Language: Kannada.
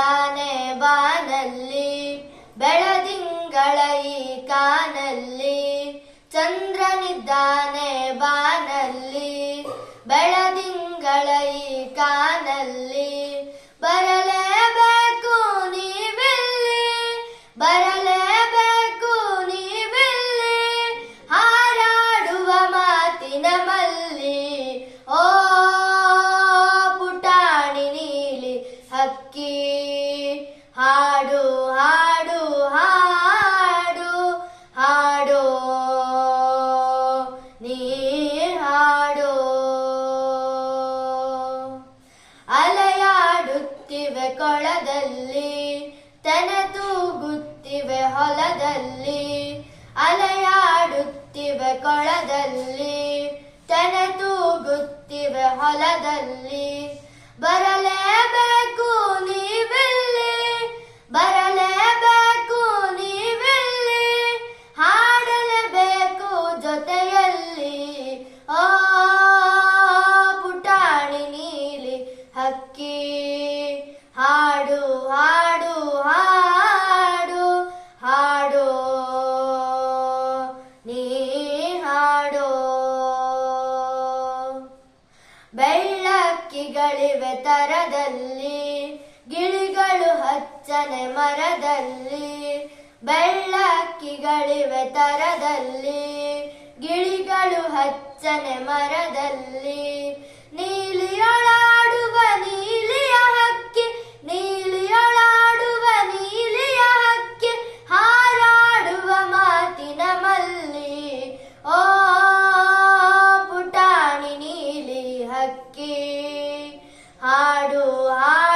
ಆನೆ ಬಾನಲ್ಲಿ ಬೆಳದಿಂಗಳ ಈ ಕಾನಲ್ಲಿ ಚಂದ್ರನಿದ್ದಾನೆ ಹಾಡು ಹಾಡು ಹಾಡು ಹಾಡು. ನೀ ಹಾಡು. ಅಲೆಯಾಡುತ್ತಿವೆ ಕೊಳದಲ್ಲಿ ತೆನೆ ತೂಗುತ್ತಿವೆ ಹೊಲದಲ್ಲಿ. ಅಲೆಯಾಡುತ್ತಿವೆ ಕೊಳದಲ್ಲಿ ತೆನೆ ತೂಗುತ್ತಿವೆ ಹೊಲದಲ್ಲಿ. ಹಾಡು ಹಾಡು ಹಾಡು ಹಾಡು. ನೀ ಹಾಡು. ಬೆಳ್ಳಕ್ಕಿಗಳಿವೆ ತರದಲ್ಲಿ, ಗಿಳಿಗಳು ಹಚ್ಚನೆ ಮರದಲ್ಲಿ. ಬೆಳ್ಳಕ್ಕಿಗಳಿವೆ ತರದಲ್ಲಿ, ಗಿಳಿಗಳು ಹಚ್ಚನೆ ಮರದಲ್ಲಿ. ನೀಲಿಯೊಳ hello.